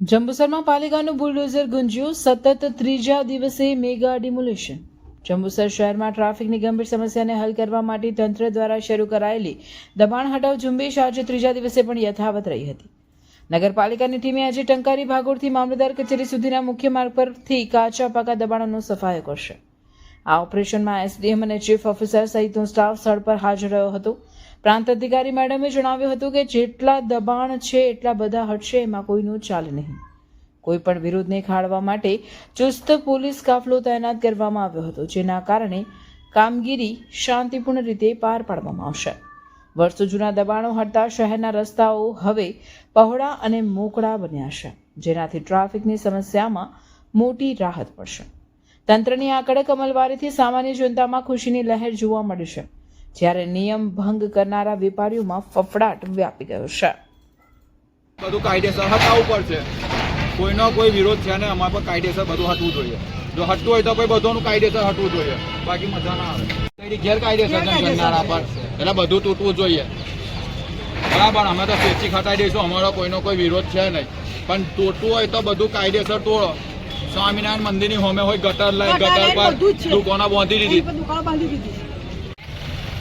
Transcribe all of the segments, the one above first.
જંબુસરમાં પાલિકાનું bulldozer ગુંજ્યું સતત ત્રીજા દિવસે મેગા ડિમોલેશન. જંબુસર શહેરમાં ટ્રાફિકની ગંભીર સમસ્યાને હલ કરવા માટે તંત્ર દ્વારા શરૂ કરાયેલી દબાણ હટાવ ઝુંબેશ આજે ત્રીજા દિવસે પણ યથાવત રહી હતી. નગરપાલિકાની ટીમે આજે ટંકારી ભાગોળથી મામલતદાર કચેરી સુધીના મુખ્ય માર્ગ પરથી કાચા પાકા દબાણોનો સફાયો કરશે. આ ઓપરેશનમાં એસડીએમ અને ચીફ ઓફિસર સહિતનો સ્ટાફ સ્થળ પર હાજર રહ્યો હતો. પ્રાંત અધિકારી મેડમે જણાવ્યું હતું કે જેટલા દબાણ છે, એટલા બધા હટશે, એમાં કોઈનું ચાલે નહીં. કોઈ પણ વિરોધને ખાળવા માટે ચુસ્ત પોલીસ કાફલો તૈનાત કરવામાં આવ્યો હતો, જેના કારણે કામગીરી શાંતિપૂર્ણ રીતે પાર પાડવામાં આવશે. વર્ષો જૂના દબાણો હટતા શહેરના રસ્તાઓ હવે પહોળા અને મોકળા બન્યા છે, જેનાથી ટ્રાફિકની સમસ્યામાં મોટી રાહત પડશે. તંત્રની આ કડક અમલવારીથી સામાન્ય જનતામાં ખુશીની લહેર જોવા મળી છે. જ્યારે નિયમ ભંગ કરનારા વેપારીઓમાં ફફડાટ વ્યાપી ગયો છે. બધું કાયદેસર હટાવવું પડશે. કોઈનો કોઈ વિરોધ છે ને અમારા પર કાયદેસર બધું હટવું જોઈએ. જો હટવું હોય તો કોઈ બધોનું કાયદેસર હટવું જોઈએ. બાકી મજા ના આવે. ગેરકાયદેસર કરનારા પર? એટલે બધું તૂટવું જોઈએ. બરાબર અમે તો સ્વેચ્છિક હટાવી દઈશું અમારો કોઈનો કોઈ વિરોધ છે નહીં. પણ તૂટવું હોય તો બધું કાયદેસર તોડો. સ્વામિનારાયણ મંદિરની હોમે હોય ગટર લાઈન ગટર પર દુકાનો બાંધી દીધી. દુકાનો બાંધી દીધી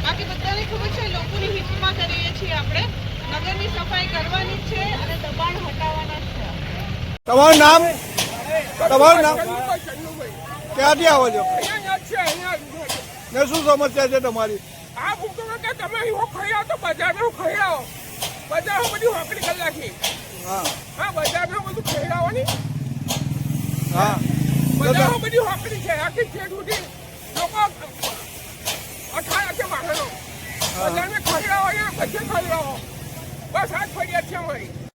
બાકી બધાને ખબર છે લોકોની હિતમાં કરીએ છીએ આપણે. નગરની સફાઈ કરવાની છે અને દબાણ હટાવવાના છે તમારું નામ? તમારું નામ? ક્યાંથી આવો છો? ને શું સમસ્યા છે તમારી? આ ભૂખ કે તમે એવો ખાઈ આવો તો બજારમાં ખાઈ આવો. બજારમાં બધી હોકડી કરી નાખી. હા. હા બજારમાં બધું ખાઈ આવવાની હા. બજારમાં બધી હોકડી છે. આખી ખેડ સુધી લોકો બજારમાં ખાઈ આવો અહીંયા બધે ખાઈ આવો. બસ આ જ ફરિયાદ છે અમારી